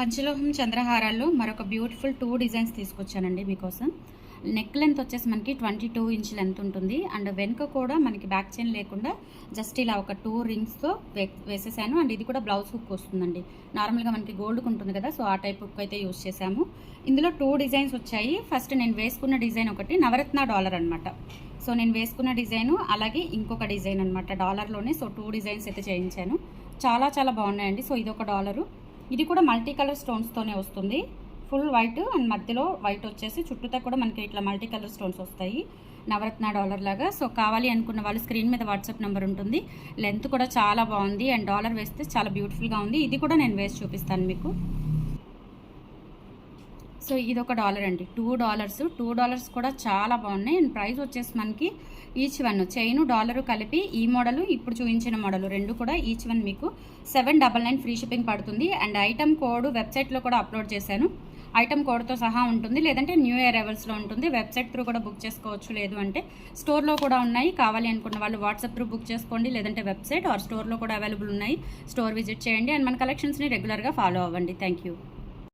పంచలోహం చంద్రహారాల్లో మరొక beautiful two designs తీసుకొచ్చానండి మీకోసం. నెక్ లెంత్ వచ్చేసి మనకి ట్వంటీ టూ ఇంచ్ లెంత్ ఉంటుంది. అండ్ వెనుక కూడా మనకి బ్యాక్ చైన్ లేకుండా జస్ట్ ఇలా ఒక టూ రింగ్స్తో వేసేసాను. అండ్ ఇది కూడా బ్లౌజ్ హుక్ వస్తుందండి. నార్మల్గా మనకి గోల్డ్కి ఉంటుంది కదా సో ఆ టైప్ హుక్ అయితే యూస్ చేసాము ఇందులో టూ డిజైన్స్ వచ్చాయి. ఫస్ట్ నేను వేసుకున్న డిజైన్ ఒకటి నవరత్న డాలర్ అనమాట సో నేను వేసుకున్న డిజైను అలాగే ఇంకొక డిజైన్ అనమాట డాలర్లోనే. సో టూ డిజైన్స్ అయితే చేయించాను. చాలా చాలా బాగున్నాయండి. సో ఇది ఒక డాలరు. ఇది కూడా మల్టీ కలర్ స్టోన్స్తోనే వస్తుంది. ఫుల్ వైట్ అండ్ మధ్యలో వైట్ వచ్చేసి చుట్టూతా కూడా మనకి ఇట్లా మల్టీ కలర్ స్టోన్స్ వస్తాయి. నవరత్న డాలర్ లాగా. సో కావాలి అనుకున్న వాళ్ళు స్క్రీన్ మీద వాట్సాప్ నెంబర్ ఉంటుంది. లెంత్ కూడా చాలా బాగుంది అండ్ డాలర్ వేస్తే చాలా బ్యూటిఫుల్గా ఉంది. ఇది కూడా నేను వేసి చూపిస్తాను మీకు. సో ఇది ఒక డాలర్ అండి. Two dollars. టూ డాలర్స్ కూడా చాలా బాగున్నాయి. అండ్ ప్రైస్ వచ్చేసి మనకి ఈచ్ వన్ చైన్ డాలరు కలిపి ఈ మోడల్ ఇప్పుడు చూపించిన మోడల్ రెండు కూడా ఈచ్ వన్ మీకు seven double nine free shipping పడుతుంది. అండ్ ఐటమ్ కోడ్ వెబ్సైట్లో కూడా అప్లోడ్ చేశాను. ఐటమ్ కోడ్తో సహా ఉంటుంది. లేదంటే న్యూ ఇయర్ అరైవల్స్లో ఉంటుంది. వెబ్సైట్ త్రూ కూడా బుక్ చేసుకోవచ్చు. లేదు అంటే స్టోర్లో కూడా ఉన్నాయి. కావాలి అనుకున్న వాళ్ళు వాట్సాప్ త్రూ బుక్ చేసుకోండి. లేదంటే వెబ్సైట్ ఆర్ స్టోర్లో కూడా అవైలబుల్ ఉన్నాయి. స్టోర్ విజిట్ చేయండి. అండ్ మన కలెక్షన్స్ని రెగ్యులర్గా ఫాలో అవ్వండి. Thank you.